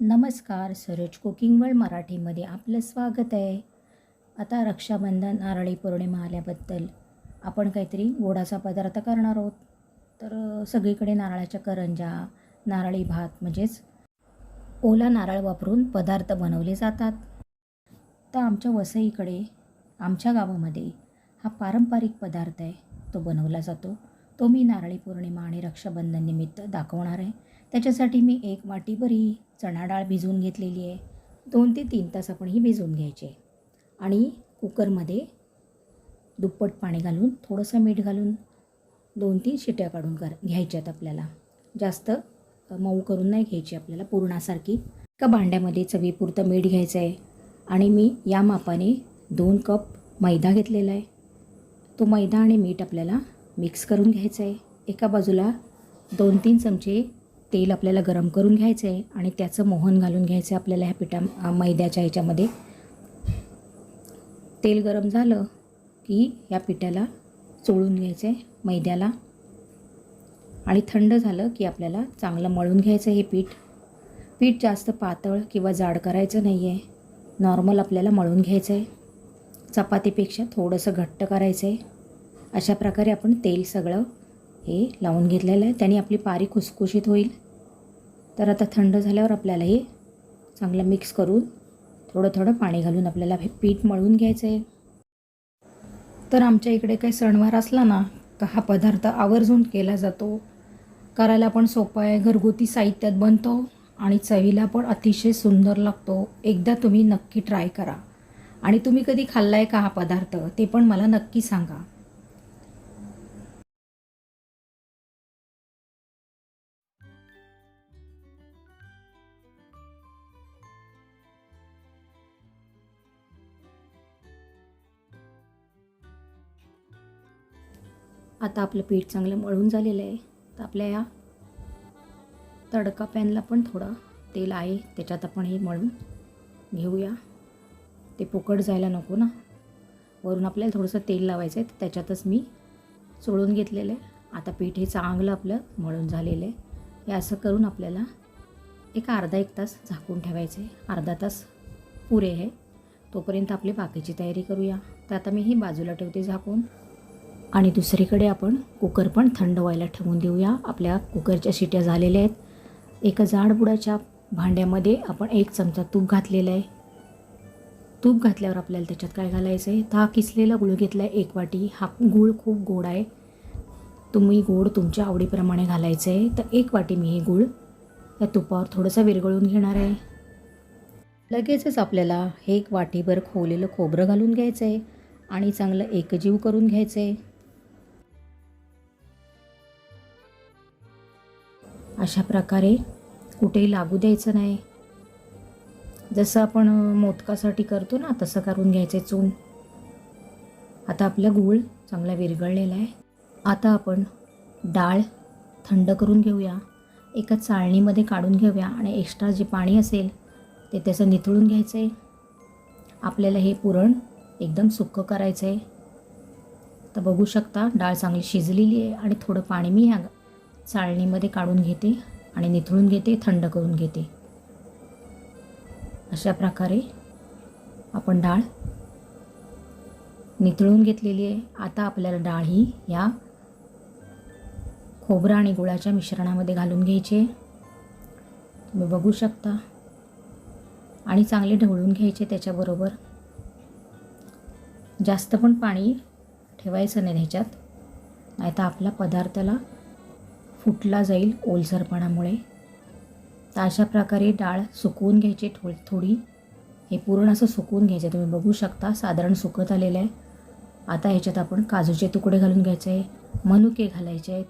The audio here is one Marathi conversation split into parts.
नमस्कार सरोज कुकिंग वर्ल्ड मराठीमध्ये आपलं स्वागत आहे. आता रक्षाबंधन नारळी पौर्णिमा आल्याबद्दल आपण काहीतरी गोडाचा पदार्थ करणार आहोत. तर सगळीकडे नारळाच्या करंजा नारळी भात म्हणजेच ओला नारळ वापरून पदार्थ बनवले जातात. तर आमच्या वसईकडे आमच्या गावामध्ये हा पारंपरिक पदार्थ आहे तो बनवला जातो. तो मी नारळी पौर्णिमा आणि रक्षाबंधन निमित्त दाखवणार आहे. त्याच्यासाठी मी एक वाटी बरी चणा डाळ भिजवून घेतलेली आहे. दोन ते तीन तास आपण ही भिजवून घ्यायची. आहे आणि कुकरमध्ये दुप्पट पाणी घालून थोडंसं मीठ घालून दोन तीन शिट्या काढून कर घ्यायच्यात आपल्याला. जास्त मऊ करून नाही घ्यायची आपल्याला पुरणासारखी. एका भांड्यामध्ये चवीपुरतं मीठ घ्यायचं आहे आणि मी या मापाने दोन कप मैदा घेतलेला आहे. तो मैदा आणि मीठ आपल्याला मिक्स करून घ्यायचं आहे एका बाजूला दोन तीन चमचे तेल आपल्याला गरम करून घ्यायचं आहे आणि त्याचं मोहन घालून घ्यायचं आहे आपल्याला ह्या पिठा मैद्याच्या ह्याच्यामध्ये. तेल गरम झालं की या पिठाला चोळून घ्यायचं आहे मैद्याला. आणि थंड झालं की आपल्याला चांगलं मळून घ्यायचं हे पीठ. पीठ जास्त पातळ किंवा जाड करायचं नाही आहे. नॉर्मल आपल्याला मळून घ्यायचं आहे. चपातीपेक्षा थोडंसं घट्ट करायचं आहे. अशा प्रकारे आपण तेल सगळं हे लावून घेतलेलं आहे. त्याने आपली पारी खुसखुशीत होईल. तर आता थंड झाल्यावर आपल्याला हे चांगलं मिक्स करून थोडं थोडं पाणी घालून आपल्याला हे पीठ मळून घ्यायचं आहे. तर आमच्या इकडे काही सणवार असला ना तर हा पदार्थ आवर्जून केला जातो. करायला पण सोपा आहे. घरगुती साहित्यात बनतो आणि चवीला पण अतिशय सुंदर लागतो. एकदा तुम्ही नक्की ट्राय करा. आणि तुम्ही कधी खाल्ला आहे का हा पदार्थ ते पण मला नक्की सांगा. आता आपलं पीठ चांगलं मळून झालेलं आहे. तर आपल्या या तडका पॅनला पण थोडं तेल आहे. त्याच्यात आपण हे मळून घेऊया. ते पोकट जायला नको ना. वरून आपल्याला थोडंसं तेल लावायचं आहे. तर त्याच्यातच मी चोळून घेतलेलं आहे. आता पीठ हे चांगलं आपलं मळून झालेलं आहे. हे असं करून आपल्याला एक अर्धा एक तास झाकून ठेवायचं आहे. अर्धा तास पुरे आहे. तोपर्यंत आपली बाकीची तयारी करूया. तर आता मी ही बाजूला ठेवते झाकून. आणि दुसरीकडे आपण कुकर पण थंड व्हायला ठेवून देऊया. आपल्या कुकरच्या शिट्या झालेल्या आहेत. एका जाडबुडाच्या भांड्यामध्ये आपण एक चमचा तूप घातलेलं आहे. तूप घातल्यावर आपल्याला त्याच्यात काय घालायचं आहे तर हा किसलेला गुळ घेतला आहे एक वाटी. हा गूळ खूप गोड आहे. तुम्ही गोड तुमच्या आवडीप्रमाणे घालायचं आहे तर एक वाटी मी हे गूळ या तुपावर थोडंसं विरघळून घेणार आहे. लगेचच आपल्याला हे एक वाटीभर खोवलेलं खोबरं घालून घ्यायचं आहे आणि चांगलं एकजीव करून घ्यायचं आहे अशा प्रकारे कुठेही लागू द्यायचं नाही. जसं आपण मोदकासाठी करतो ना तसं करून घ्यायचं आहे चून. आता आपला गूळ चांगला विरघळलेला आहे. आता आपण डाळ थंड करून घेऊया एका चाळणीमध्ये काढून घेऊया आणि एक्स्ट्रा जे पाणी असेल ते त्याचं निथळून घ्यायचं आहे आपल्याला हे पुरण एकदम सुक्कं करायचं आहे तर बघू शकता डाळ चांगली शिजलेली आहे आणि थोडं पाणी मी ह्या चाळणीमध्ये काढून घेते आणि निथळून घेते थंड करून घेते. अशा प्रकारे आपण डाळ निथळून घेतलेली आहे. आता आपल्याला डाळ ही या खोबरा आणि गुळाच्या मिश्रणामध्ये घालून घ्यायची आहे. तुम्ही बघू शकता. आणि चांगले ढवळून घ्यायचे त्याच्याबरोबर. जास्त पण पाणी ठेवायचं नाही ह्याच्यात नाही तर आपला पदार्थाला फुटला जाईल ओलसरपणामुळे. तर अशा प्रकारे डाळ सुकवून घ्यायची थो थोडी. हे पूर्ण असं सुकवून घ्यायचं आहे. तुम्ही बघू शकता साधारण सुकत आलेलं आहे. आता ह्याच्यात आपण काजूचे तुकडे घालून घ्यायचे आहे. मनुके घालायचे आहेत.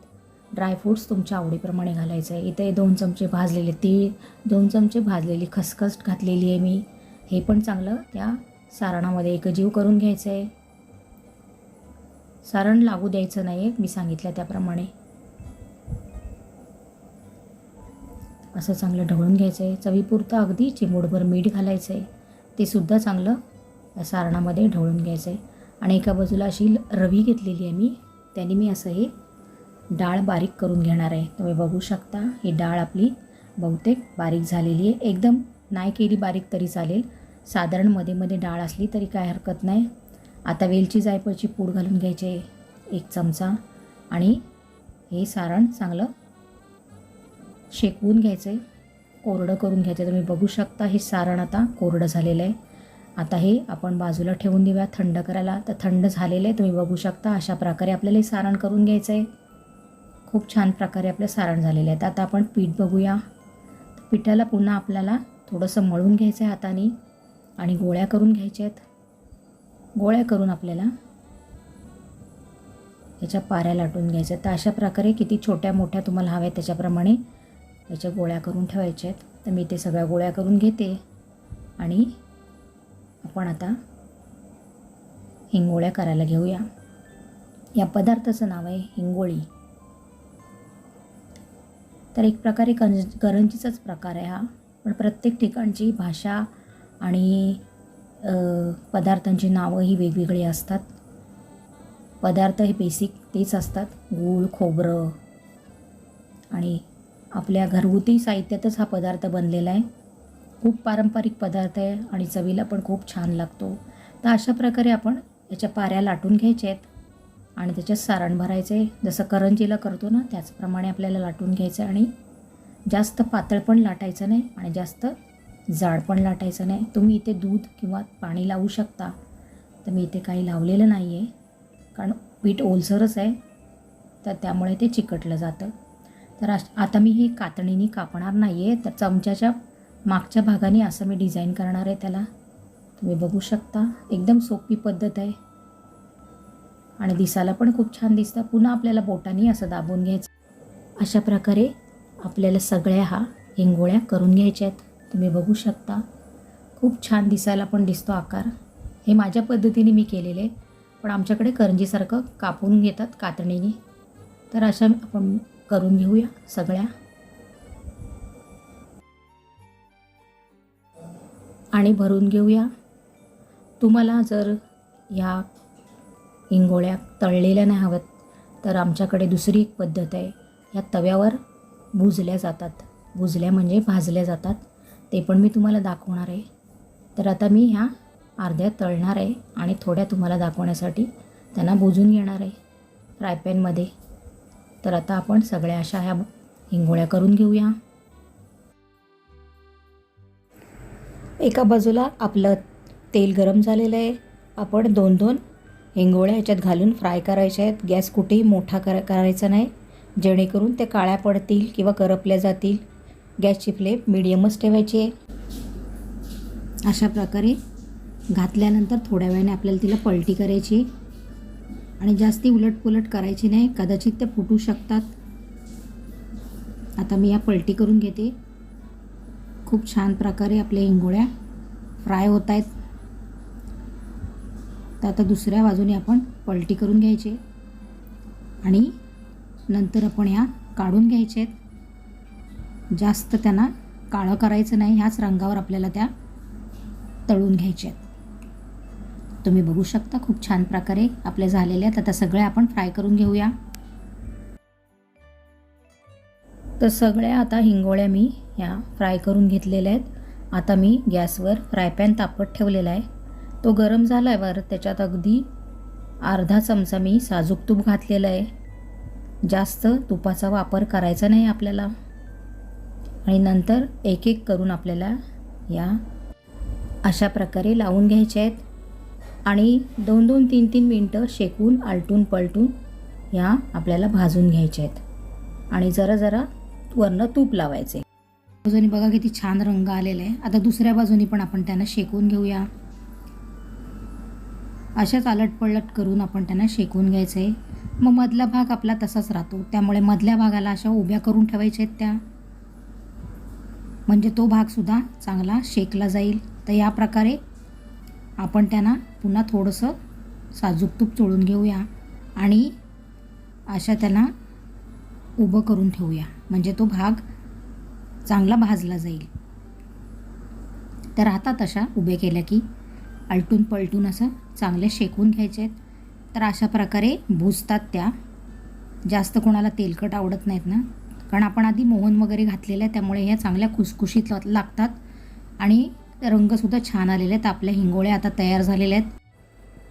ड्रायफ्रूट्स तुमच्या आवडीप्रमाणे घालायचं आहे. इथे दोन चमचे भाजलेले तीळ दोन चमचे भाजलेली खसखस घातलेली आहे मी. हे पण चांगलं त्या सारणामध्ये एकजीव करून घ्यायचं आहे. सारण लागू द्यायचं नाही आहे मी सांगितलं त्याप्रमाणे. असं चांगलं ढवळून घ्यायचं आहे चवीपुरतं अगदी चिमूटभर मीठ घालायचं आहे ते सुद्धा चांगलं या सारणामध्ये ढवळून घ्यायचं आहे आणि एका बाजूला अशी रवी घेतलेली आहे मी. त्याने मी असं हे डाळ बारीक करून घेणार आहे. तुम्ही बघू शकता ही डाळ आपली बहुतेक बारीक झालेली आहे. एकदम नाही केली बारीक तरी चालेल. साधारणमध्ये मध्ये डाळ असली तरी काय हरकत नाही. आता वेलची जायफळची पूड घालून घ्यायचे एक चमचा. आणि हे सारण चांगलं शेकवून घ्यायचं आहे कोरडं करून घ्यायचं तुम्ही बघू शकता हे सारण आता कोरडं झालेलं आहे. आता हे आपण बाजूला ठेवून देऊया. थंड करायला तर थंड झालेलं आहे. तुम्ही बघू शकता अशा प्रकारे आपल्याला हे सारण करून घ्यायचं आहे खूप छान प्रकारे आपलं सारण झालेलं आहे. तर आता आपण पीठ बघूया. पिठाला पुन्हा आपल्याला थोडंसं मळून घ्यायचं आहे हाताने आणि गोळ्या करून घ्यायच्या आहेत. गोळ्या करून आपल्याला याच्या पाऱ्या लाटून घ्यायच्या तर अशा प्रकारे किती छोट्या मोठ्या तुम्हाला हव्या त्याच्याप्रमाणे याच्या गोळ्या करून ठेवायच्या आहेत तर मी ते सगळ्या गोळ्या करून घेते. आणि आपण आता हिंगोळ्या करायला घेऊया. या पदार्थाचं नाव आहे हिंगोळी. तर एक प्रकारे कं करंजीचाच प्रकार आहे हा. पण प्रत्येक ठिकाणची भाषा आणि पदार्थांची नावं ही वेगवेगळी असतात. पदार्थ हे बेसिक तेच असतात. गूळ खोबरं आणि आपल्या घरगुती साहित्यातच हा पदार्थ बनलेला आहे. खूप पारंपरिक पदार्थ आहे आणि चवीला पण खूप छान लागतो. तर अशा प्रकारे आपण याच्या पाऱ्या लाटून घ्यायच्या आहेत आणि त्याच्यात सारण भरायचं आहे. जसं करंजीला करतो ना त्याचप्रमाणे आपल्याला लाटून घ्यायचं आहे आणि जास्त पातळ पण लाटायचं नाही आणि जास्त जाड पण लाटायचं नाही. तुम्ही इथे दूध किंवा पाणी लावू शकता. तर मी इथे काही लावलेलं नाही आहे कारण पीठ ओलसरच आहे. तर त्यामुळे ते चिकटलं जातं. तर अश- आता मी हे कातणीने कापणार नाही आहे तर चमच्याच्या मागच्या भागाने असं मी डिझाईन करणार आहे त्याला. तुम्ही बघू शकता एकदम सोपी पद्धत आहे. आणि दिसायला पण खूप छान दिसतं. पुन्हा आपल्याला बोटाने असं दाबून घ्यायचं. अशा प्रकारे आपल्याला सगळ्या हा हिंगोळ्या करून घ्यायच्या आहेत. तुम्ही बघू शकता खूप छान दिसायला पण दिसतो आकार. हे माझ्या पद्धतीने मी केलेले पण आमच्याकडे करंजीसारखं कापून घेतात कातणीने. तर अशा आपण करून घेऊया सगळ्या. आणि भरून घेऊया. तुम्हाला जर ह्या इंगोळ्या तळलेल्या नाही हव्यात तर आमच्याकडे दुसरी एक पद्धत आहे. या तव्यावर भुजल्या जातात. भुजल्या म्हणजे भाजल्या जातात. ते पण मी तुम्हाला दाखवणार आहे. तर आता मी ह्या अर्ध्या तळणार आहे आणि थोड्या तुम्हाला दाखवण्यासाठी त्यांना भुजून घेणार आहे. फ्रायपॅनमध्ये तर आता आपण सगळ्या अशा ह्या हिंगोळ्या करून घेऊया. एका बाजूला आपलं तेल गरम झालेलं आहे. आपण दोन दोन हिंगोळ्या ह्याच्यात घालून फ्राय करायच्या आहेत. गॅस कुठेही मोठा कर करायचा नाही. जेणेकरून ते काळ्या पडतील किंवा करपल्या जातील. गॅसची फ्लेम मिडियमच ठेवायची आहे. अशा प्रकारे घातल्यानंतर थोड्या वेळाने आपल्याला तिला पलटी करायची आणि जास्ती उलटपुलट करायची नाही. कदाचित ते फुटू शकतात. आता मी या पलटी करून घेते. खूप छान प्रकारे आपल्या हिंगोळ्या फ्राय होत आहेत. तर आता दुसऱ्या बाजूने आपण पलटी करून घ्यायचे. आणि नंतर आपण ह्या काढून घ्यायचे. आहेत जास्त त्यांना काळं करायचं नाही. ह्याच रंगावर आपल्याला त्या तळून घ्यायच्या आहेत. तुम्ही बघू शकता खूप छान प्रकारे आपल्या झालेल्या आहेत. आता सगळ्या आपण फ्राय करून घेऊया. तर सगळ्या आता हिंगोळ्या मी ह्या फ्राय करून घेतलेल्या आहेत. आता मी गॅसवर फ्रायपॅन तापत ठेवलेला आहे. तो गरम झाला आहे वर त्याच्यात अगदी अर्धा चमचा मी साजूक तूप घातलेलं आहे. जास्त तुपाचा वापर करायचा नाही आपल्याला. आणि नंतर एक एक करून आपल्याला या अशा प्रकारे लावून घ्यायचे आहेत. आणि दोन दोन तीन तीन मिनटं शेकून आलटून पलटून या आपल्याला भाजून घ्यायच्या आहेत. आणि जरा जरा वरनं तूप लावायचे. बाजूने बघा किती छान रंग आलेला आहे. आता दुसऱ्या बाजूनी पण आपण त्यांना शेकून घेऊया. अशाच आलटपलट करून आपण त्यांना शेकून घ्यायचं. आहे मग मधला भाग आपला तसाच राहतो. त्यामुळे मधल्या भागाला अशा उभ्या करून ठेवायच्या आहेत त्या. म्हणजे तो भागसुद्धा चांगला शेकला जाईल. तर या प्रकारे आपण त्यांना पुन्हा थोडंसं साजूक तूप चोळून घेऊया आणि अशा त्यांना उभं करून ठेवूया. म्हणजे तो भाग चांगला भाजला जाईल. तर राहतात अशा उभे केल्या की आलटून पलटून असं चांगले शेकून घ्यायचे आहेत. तर अशा प्रकारे भुजतात त्या. जास्त कोणाला तेलकट आवडत नाहीत ना. कारण आपण आधी मोहन वगैरे घातलेलं आहे त्यामुळे ह्या चांगल्या खुसखुशीत लागतात. आणि रंगसुद्धा छान आलेले आहेत. आपल्या हिंगोळ्या आता तयार झालेल्या आहेत.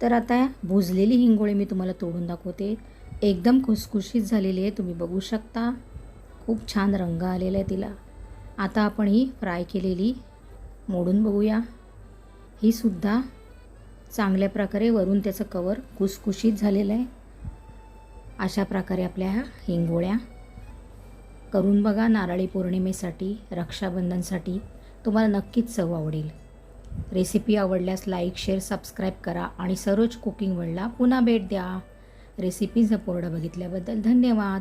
तर आता भुजलेली हिंगोळी मी तुम्हाला तोडून दाखवते. एकदम खुसखुशीत झालेली आहे. तुम्ही बघू शकता. खूप छान रंग आलेला आहे तिला. आता आपण ही फ्राय केलेली मोडून बघूया. ही सुद्धा चांगल्या प्रकारे वरून त्याचं कवर खुसखुशीत झालेलं आहे. अशा प्रकारे आपल्या ह्या हिंगोळ्या करून बघा. नारळी पौर्णिमेसाठी रक्षाबंधनसाठी. तुम्हाला नक्कीच चव आवडेल. रेसिपी आवडल्यास लाईक शेअर सबस्क्राईब करा आणि सरोज कुकिंग वर्ल्डला पुन्हा भेट द्या. रेसिपीचं पूर्ण बघितल्याबद्दल धन्यवाद.